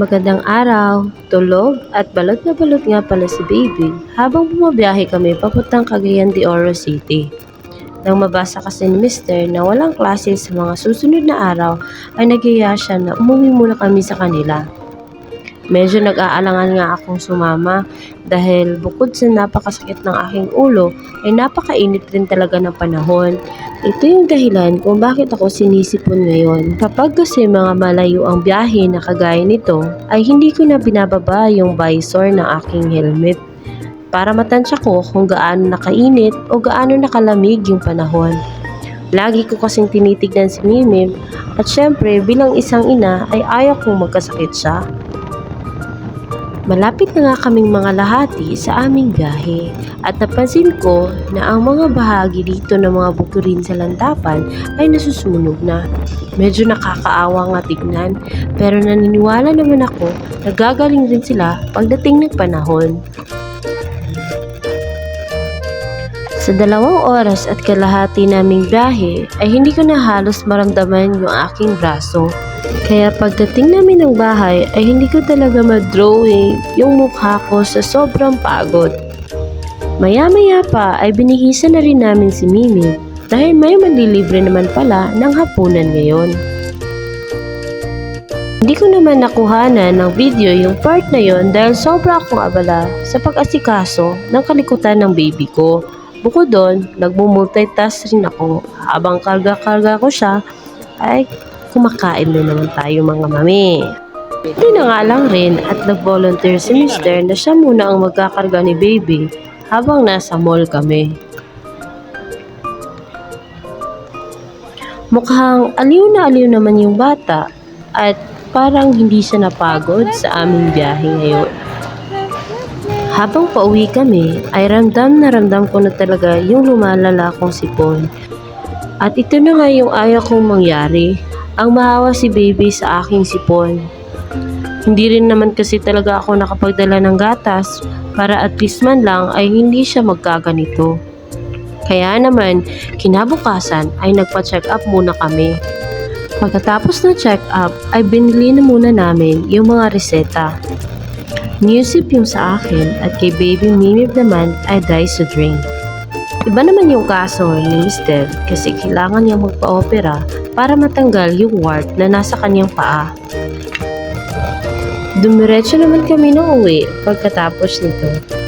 Magandang araw, tulog at balot na balot nga pala si baby habang bumabiyahe kami papuntang Cagayan de Oro City. Nang mabasa kasi ni Mister na walang klase sa mga susunod na araw ay nagyaya siya na umuwi muna kami sa kanila. Medyo nag-aalangan nga akong sumama dahil bukod sa napakasakit ng aking ulo ay napakainit rin talaga ng panahon. Ito yung dahilan kung bakit ako sinisipon ngayon. Kapag kasi mga malayo ang biyahe na kagaya nito ay hindi ko na binababa yung visor ng aking helmet para matansya ko kung gaano nakainit o gaano nakalamig yung panahon. Lagi ko kasing tinitignan si Mimim at syempre bilang isang ina ay ayaw kong magkasakit siya. Malapit na nga kaming mga lahati sa aming biyahe at napansin ko na ang mga bahagi dito ng mga bukirin sa lantapan ay nasusunog na. Medyo nakakaawa nga tignan pero naniniwala naman ako na gagaling rin sila pagdating ng panahon. Sa dalawang oras at kalahati naming biyahe ay hindi ko na halos maramdaman yung aking braso. Kaya pagdating namin ng bahay ay hindi ko talaga ma-drawing yung mukha ko sa sobrang pagod. Maya-maya pa ay binihisa na rin namin si Mimi dahil may manlilibre naman pala ng hapunan ngayon. Hindi ko naman nakuhanan ng video yung part na yon dahil sobra akong abala sa pag-asikaso ng kalikutan ng baby ko. Bukod doon, nagmumultitask rin ako. Habang karga-karga ko siya, ay kumakain na naman tayo mga mami. Hindi na lang rin at nag-volunteer si Mister na siya muna ang magkakarga ni baby habang nasa mall kami. Mukhang aliw na aliw naman yung bata at parang hindi siya napagod sa aming biyahe ngayon. Habang pauwi kami, ay ramdam na ramdam ko na talaga yung lumalala kong sipon. At ito na nga yung ayaw kong mangyari, ang mahawa si baby sa aking sipon. Hindi rin naman kasi talaga ako nakapagdala ng gatas para at least man lang ay hindi siya magkaganito. Kaya naman, kinabukasan ay nagpa-check up muna kami. Pagkatapos ng check up ay binili na muna namin yung mga reseta. Newsip yung sa akin at kay baby Mimib naman ay drink. Iba naman yung kaso ni Mr. kasi kailangan niyang magpa-opera para matanggal yung wart na nasa kanyang paa. Dumiretso naman kami ng uwi pagkatapos nito